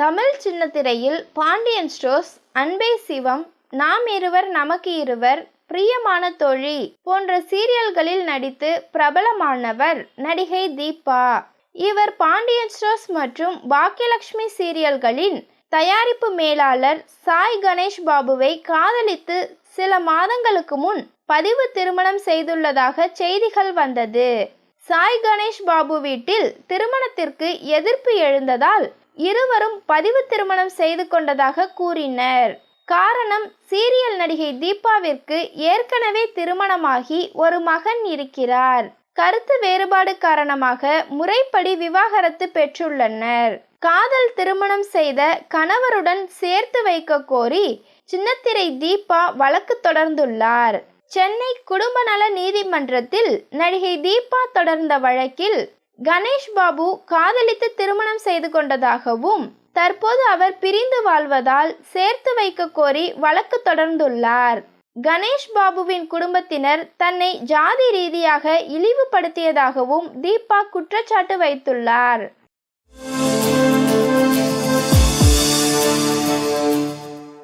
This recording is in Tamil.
தமிழ் சின்னத்திரையில் பாண்டியன் ஸ்டோர்ஸ் அன்பே சிவம் நாம் இருவர் நமக்கு இருவர் பிரியமான தோழி போன்ற சீரியல்களில் நடித்து பிரபலமானவர் நடிகை தீபா. இவர் பாண்டியன் ஸ்டோர்ஸ் மற்றும் பாக்கியலட்சுமி சீரியல்களின் தயாரிப்பு மேலாளர் சாய் கணேஷ் பாபுவை காதலித்து சில மாதங்களுக்கு முன் பதிவு திருமணம் செய்துள்ளதாக செய்திகள் வந்தது. சாய் கணேஷ் பாபு வீட்டில் திருமணத்திற்கு எதிர்ப்பு எழுந்ததால் இருவரும் பதிவு திருமணம் செய்து கொண்டதாக கூறினர். காரணம் சீரியல் நடிகை தீபாவிற்கு ஏற்கனவே திருமணமாகி ஒரு மகன் இருக்கிறார். கருத்து வேறுபாடு காரணமாக முறைப்படி விவாகரத்து பெற்றுள்ளனர். காதல் திருமணம் செய்த கணவருடன் சேர்த்து வைக்க கோரி சின்னத்திரை தீபா வழக்கு தொடர்ந்துள்ளார். சென்னை குடும்ப நல நீதிமன்றத்தில் நடிகை தீபா தொடர்ந்த வழக்கில் கணேஷ் பாபு காதலித்து திருமணம் செய்து கொண்டதாகவும் தற்போது அவர் பிரிந்து வாழ்வதால் சேர்த்து வைக்க கோரி வழக்கு தொடர்ந்துள்ளார். கணேஷ் பாபுவின் குடும்பத்தினர் தன்னை ஜாதி ரீதியாக இழிவுபடுத்தியதாகவும் தீபா குற்றச்சாட்டு வைத்துள்ளார்.